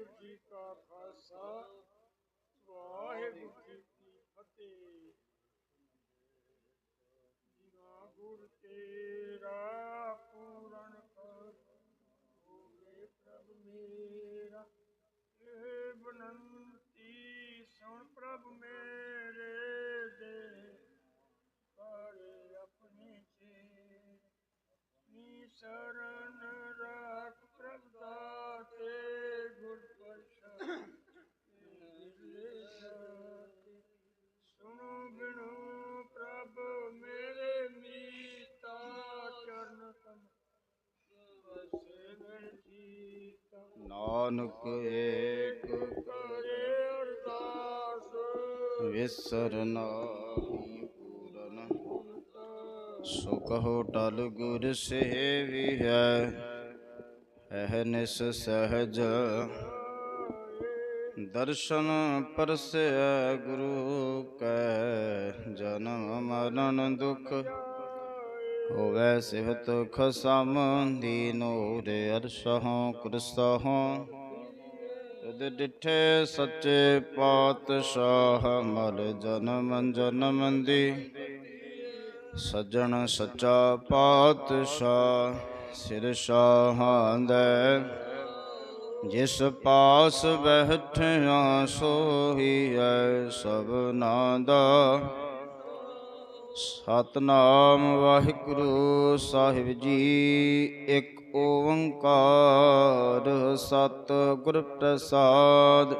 ਵਾਹਿਗੁਰੂ ਜੀ ਕਾ ਖਾਲਸਾ, ਵਾਹਿਗੁਰੂ ਜੀ ਕੀ ਫਤਿਹ। ਜੀਵਾ ਗੁਰ ਤੇਰਾ ਪੂਰਨ ਕਰ ਹੋਵੇ ਪ੍ਰਭ ਮੇਰਾ। ਇਹ ਬਨੰਤੀ ਸੁਣ ਪ੍ਰਭ ਮੇਰੇ ਦੇ। ਕਰੇ ਆਪਣੀ ਚੇ ਨੀ ਸ਼ਰਨ ਰਾ ਨਾਨਕ ਏਕ ਕਰੇ ਅਰਦਾਸ। ਵਿਸਰ ਪੂਰਨ। ਸੁਖ ਟਲ ਗੁਰ ਸੇਵੀ ਹੈ। ਅਹਨਿਸ ਸਹਜ ਦਰਸ਼ਨ ਪਰਸੈ ਗੁਰੂ ਕੈ। ਜਨਮ ਮਰਨ ਦੁਖ ਹੋਵੈ ਸਿਹਤ ਖਸਮ ਦੀਨੋ ਰੇ ਅਰਸ਼ਹੋਂ ਕੁਰਸਹੋਂ ਤਦ ਡਿਠੇ ਸੱਚੇ ਪਾਤਸ਼ਾਹ ਮਲ ਜਨਮ ਜਨਮ ਦੀ। ਸੱਜਣ ਸੱਚਾ ਪਾਤਸ਼ਾਹ ਸਿਰ ਸ਼ਾਹਾਂ ਦੇ। ਜਿਸ ਪਾਸ ਬੈਠਿਆ ਸੋਹੀ ਐ ਸਭਨਾ ਦਾ। ਸਤਨਾਮ ਵਾਹਿਗੁਰੂ ਸਾਹਿਬ ਜੀ। ਇੱਕ ਓੰਕਾਰ ਸਤ ਗੁਰ ਪ੍ਰਸਾਦ।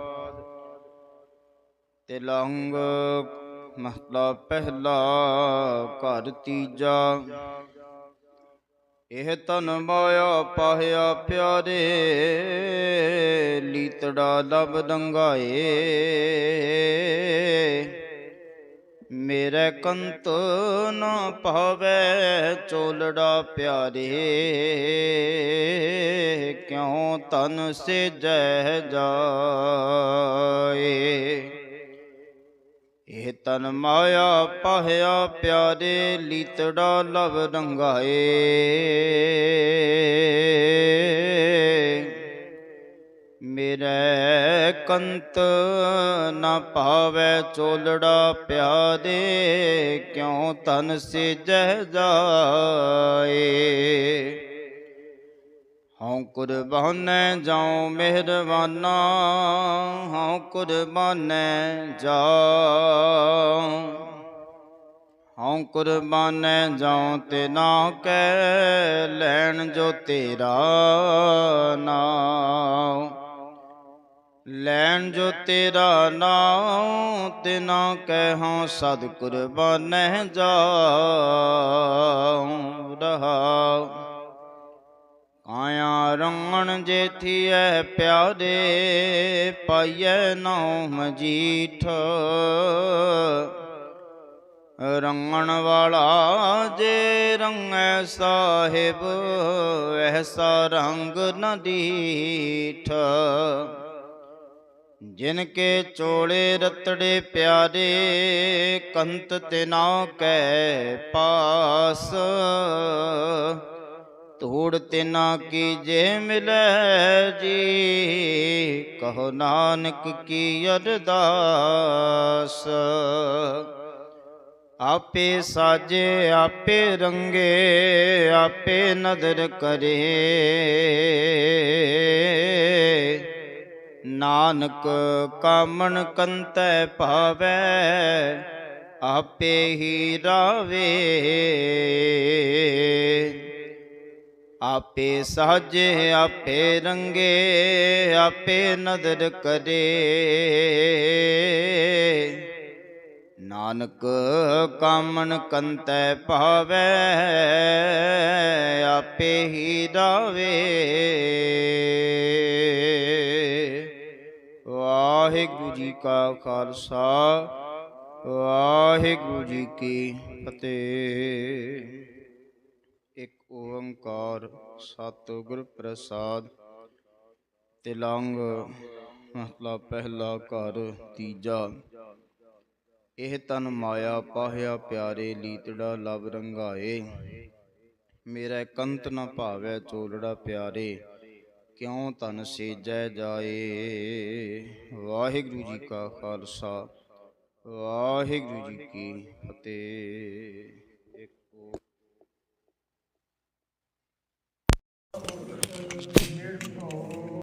ਤਿਲੰਗ ਮਹਲਾ ਪਹਿਲਾ ਘਰ ਤੀਜਾ। ਇਹ ਤਨ ਮਾਇਆ ਪਾਹਿਆ ਪਿਆਰੇ, ਲੀਤੜਾ ਲਬ ਡੰਗਾਏ। ਮੇਰੇ ਕੰਤ ਨਾ ਪਾਵੇ ਚੋਲੜਾ ਪਿਆਰੇ। ਕਿਉ ਤਨ ਸੇ ਜਹ ਜਾਏ? ਇਹ ਤਨ ਮਾਇਆ ਪਾਹਿਆ ਪਿਆਰੇ, ਲੀਤੜਾ ਲਵ ਰੰਗਾਏ। ਮੇਰੇ ਕੰਤ ਨਾ ਪਾਵੇ ਚੋਲੜਾ ਪਿਆਦੇ ਕਿਉ ਤਨ ਸੇ ਜਹ ਜਾਏ? ਹਉ ਕੁਰਬਾਨੈ ਜਾਉ ਮਿਹਰਬਾਨਾ, ਹਉ ਕੁਰਬਾਨੈ ਜਾਉ। ਹਉ ਕੁਰਬਾਨੈ ਜਾਉ ਤੇ ਨਾ ਕੈ ਲੈਣ ਜੋ ਤੇਰਾ ਨਾਮ ਲੈਣ ਜੋ ਤੇਰਾ ਨਾਮ ਤੇ ਨਾ ਕਹਿ ਹਉ ਸਦ ਕੁਰਬਾਨੈ ਜਾਉ, ਰਹਾਉ। ਕਾਇਆ ਰੰਗਣ ਜੇਥੀਐ ਪਿਆਰੇ, ਪਾਈਐ ਨਾਉ ਮਜੀਠ ਰੰਗਣ ਵਾਲਾ ਜੇ ਰੰਗੈ ਸਾਹਿਬ, ਐਸਾ ਰੰਗ ਨ ਦੀਠ। ਜਿਨ ਕੇ ਚੋਲੇ ਰਤੜੇ ਪਿਆਰੇ, ਕੰਤ ਤੇ ਨਾ ਕੈ ਪਾਸ। ਧੂੜ ਤਿਨਾ ਕੀ ਜੇ ਮਿਲੈ ਜੀ, ਕਹੋ ਨਾਨਕ ਕੀ ਅਰਦਾਸ। ਆਪੇ ਸਾਜੇ, ਆਪੇ ਰੰਗੇ, ਆਪੇ ਨਦਰ ਕਰੇ। ਨਾਨਕ ਕਾਮਣ ਕੰਤੈ ਭਾਵੈ, ਆਪੇ ਹੀ ਰਾਵੇ। ਆਪੇ ਸਾਜੇ, ਆਪੇ ਰੰਗੇ, ਆਪੇ ਨਦਰ ਕਰੇ। ਨਾਨਕ ਕਾਮਨ ਕੰਤੈ ਭਾਵੈ, ਆਪੇ ਹੀ ਦਾਵੇ ਵਾਹਿਗੁਰੂ ਜੀ ਕਾ ਖਾਲਸਾ, ਵਾਹਿਗੁਰੂ ਜੀ ਕੀ ਫਤਿਹ। ਇੱਕ ਓੰਕਾਰ ਸਤਿਗੁਰ ਪ੍ਰਸਾਦ, ਤਿਲੰਗ ਮਹਲਾ ਪਹਿਲਾ ਘਰ ਤੀਜਾ। ਇਹ ਤਨ ਮਾਇਆ ਪਾਹਿਆ ਪਿਆਰੇ ਲੀਤੜਾ ਲਬ ਰੰਗਾਏ। ਮੇਰਾ ਕੰਤ ਨਾ ਭਾਵੈ ਚੋਲੜਾ ਪਿਆਰੇ। ਕਿਉ ਤਨ ਸੇਜੈ ਜਾਏ? ਵਾਹਿਗੁਰੂ ਜੀ ਕਾ ਖਾਲਸਾ ਵਾਹਿਗੁਰੂ ਜੀ ਕੀ ਫਤਿਹ।